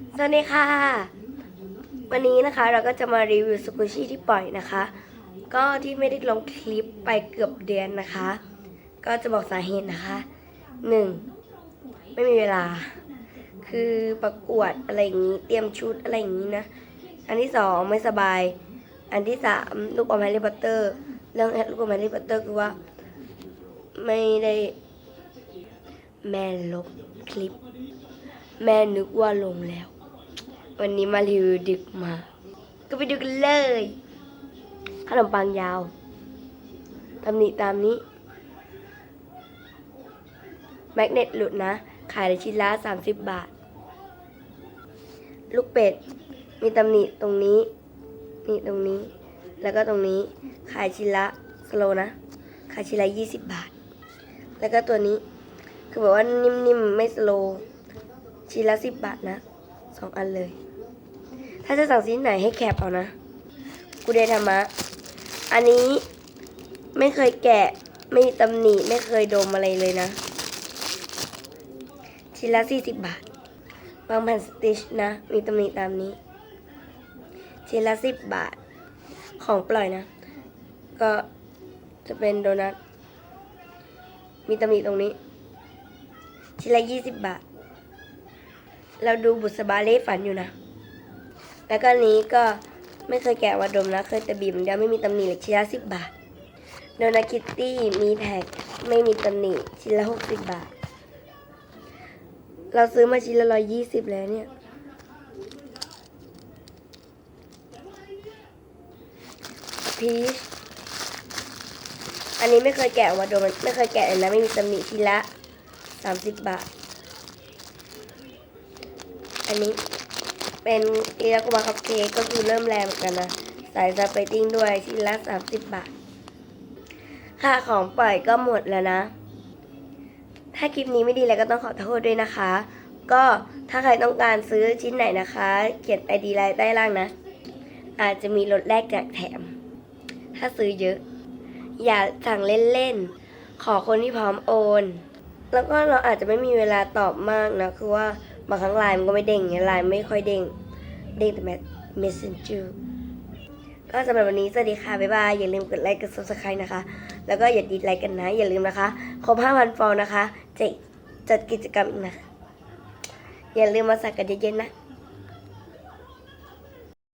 สวัสดีค่ะ วันนี้นะคะเราก็จะมารีวิวสกุชี่ที่ปล่อยนะคะ ก็ที่ไม่ได้ลงคลิปไปเกือบเดือนนะคะ ก็จะบอกสาเหตุนะคะหนึ่งไม่มีเวลา คือประกวดอะไรอย่างนี้ เตรียมชุดอะไรอย่างนี้นะ อันที่สองไม่สบาย อันที่สามลูกอมแฮร์รี่พอตเตอร์ เรื่องลูกอมแฮร์รี่พอตเตอร์คือว่า ไม่ได้แม่ลบคลิป แม่นึกว่าลงแล้ว วันนี้มารีวิวดึกมา ก็ไปดูกันเลย ขนมปังยาวตำหนิตามนี้ แมกเนตหลุดนะ ขายในชิ้นละ 30 บาท ลูกเป็ด มีตำหนิตรงนี้ นี่ตรงนี้ แล้วก็ตรงนี้ ขายชิ้นละสโลนะ ขายชิ้นละ 20 บาท แล้วก็ตัวนี้ คือแบบว่านิ่มๆ ไม่สโลว์ ชิ้นละ10บบาทนะสองอันเลย ถ้าจะสั่งชิ้นไหนให้แคปเอานะ กูเดธรรมะ อันนี้ไม่เคยแกะ ไม่มีตำหนิไม่เคยดมอะไรเลยนะ ชิ้นละ40บบาท บางแผ่นสติชนะ มีตำหนิตามนี้ ชิ้นละ10บบาท ของปล่อยนะ ก็จะเป็นโดนัท มีตำหนิตรงนี้ ชิ้นละ20บาท เราดูบุษบาเล่ฝันอยู่นะ แล้วก็นี้ก็ไม่เคยแกะมาดมนะเคยแต่บีบอย่างเดียวไม่มีตำหนิเลยชิ้นละ10บบาทโดนาคิตตี้มีแพ็คไม่มีตำหนิชิ้นละ60บบาท เราซื้อมาชิ้นละ120แล้วเนี่ย พีช อันนี้ไม่เคยแกะออกมาดมันไม่เคยแกะเลยนะไม่มีตำหนิทีละสามสิบบาท อันนี้เป็นอีลากุมาคัพเค้กก็คือเริ่มแรงเหมือนกันนะใส่สไปติ้งด้วยทีละสามสิบบาท ค่าของปล่อยก็หมดแล้วนะ ถ้าคลิปนี้ไม่ดีแล้วก็ต้องขอโทษด้วยนะคะ ก็ถ้าใครต้องการซื้อชิ้นไหนนะคะ เขียนไอดีไลน์ใต้ล่างนะ อาจจะมีลดแลกแจกแถม ถ้าซื้อเยอะ อย่าสั่งเล่นๆ ขอคนที่พร้อมโอน แล้วก็เราอาจจะไม่มีเวลาตอบมากนะ คือว่า บางครั้งไลน์มันก็ไม่เด้งไงลน์ไม่ค่อยเด้ง เด้งแต่แมสเซนเจอร์ก็สำหรับวันนี้ สวัสดีค่ะ บ๊ายบาย อย่าลืมกดไลค์กด subscribe นะคะ แล้วก็อย่าดีดไลค์กันนะ อย่าลืมนะคะ ครบ 5,000 ฟอลนะคะจะจัดกิจกรรมอีกนะคะอย่าลืมมาสักกันเย็นๆนะ